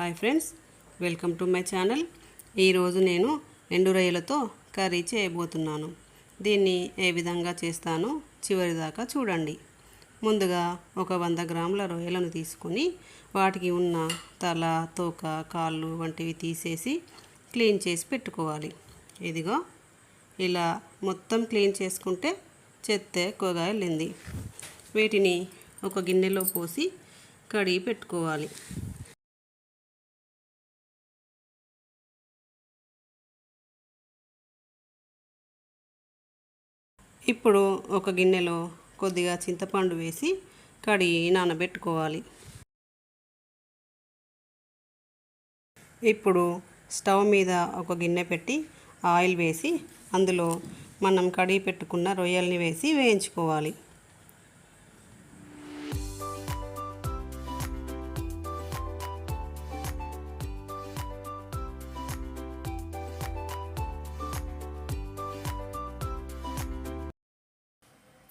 Hi friends welcome to my channel. ఈరోజు నేను ఎండు రొయ్యలతో కర్రీ చేయబోతున్నాను. దీన్ని ఏ విధంగా చేస్తానో చివరి దాకా చూడండి. ముందుగా ఒక వంద గ్రాముల రొయ్యలను తీసుకొని వాటికి ఉన్న తల తోక కాళ్ళు వంటివి తీసేసి క్లీన్ చేసి పెట్టుకోవాలి. ఇదిగో ఇలా మొత్తం క్లీన్ చేసుకుంటే చెత్త ఎక్కువగా వెళ్ళింది వీటిని ఒక గిన్నెలో పోసి కడిగి పెట్టుకోవాలి. ఇప్పుడు ఒక గిన్నెలో కొద్దిగా చింతపండు వేసి కడిగి నానబెట్టుకోవాలి. ఇప్పుడు స్టవ్ మీద ఒక గిన్నె పెట్టి ఆయిల్ వేసి అందులో మనం కడిగి పెట్టుకున్న రొయ్యల్ని వేసి వేయించుకోవాలి.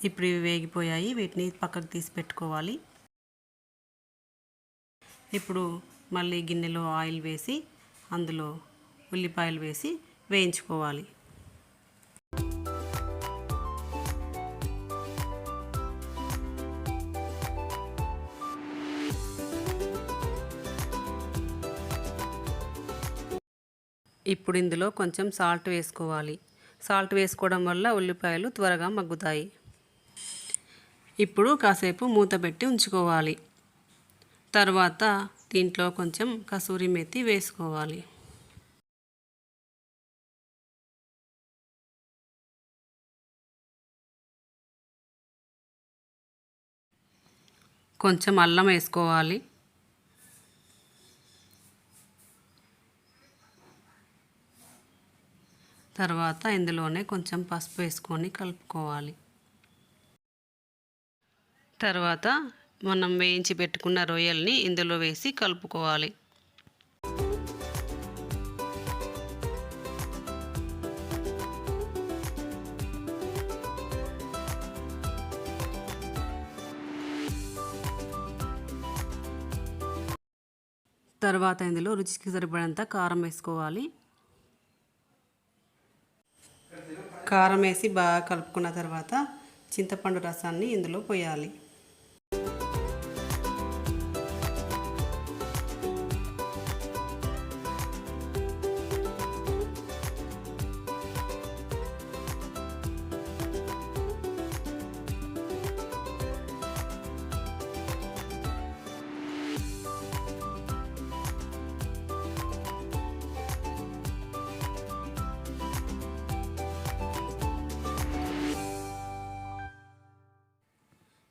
ఇప్పుడు ఇవి వేగిపోయాయి వీటిని పక్కకు తీసి పెట్టుకోవాలి. ఇప్పుడు మళ్ళీ గిన్నెలో ఆయిల్ వేసి అందులో ఉల్లిపాయలు వేసి వేయించుకోవాలి. ఇప్పుడు ఇందులో కొంచెం సాల్ట్ వేసుకోవాలి. సాల్ట్ వేసుకోవడం వల్ల ఉల్లిపాయలు త్వరగా మగ్గుతాయి. ఇప్పుడు కాసేపు మూత పెట్టి ఉంచుకోవాలి. తర్వాత దీంట్లో కొంచెం కసూరి మెత్తి వేసుకోవాలి. కొంచెం అల్లం వేసుకోవాలి. తర్వాత ఇందులోనే కొంచెం పసుపు వేసుకొని కలుపుకోవాలి. తర్వాత మనం వేయించి పెట్టుకున్న రొయ్యల్ని ఇందులో వేసి కలుపుకోవాలి. తర్వాత ఇందులో రుచికి సరిపడంత కారం వేసుకోవాలి. కారం వేసి బాగా కలుపుకున్న తర్వాత చింతపండు రసాన్ని ఇందులో పోయాలి.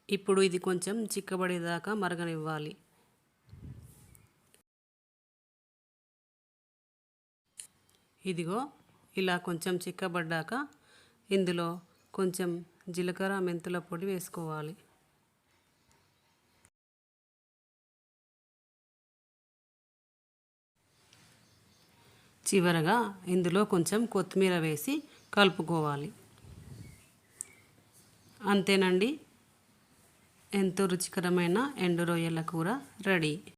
ఇప్పుడు ఇది కొంచెం చిక్కబడేదాకా మరగనివ్వాలి. ఇదిగో ఇలా కొంచెం చిక్కబడ్డాక ఇందులో కొంచెం జీలకర్ర మెంతుల పొడి వేసుకోవాలి. చివరగా ఇందులో కొంచెం కొత్తిమీర వేసి కలుపుకోవాలి. అంతేనండి? ఎంతో రుచికరమైన ఎండు రొయ్యల కూర రెడీ.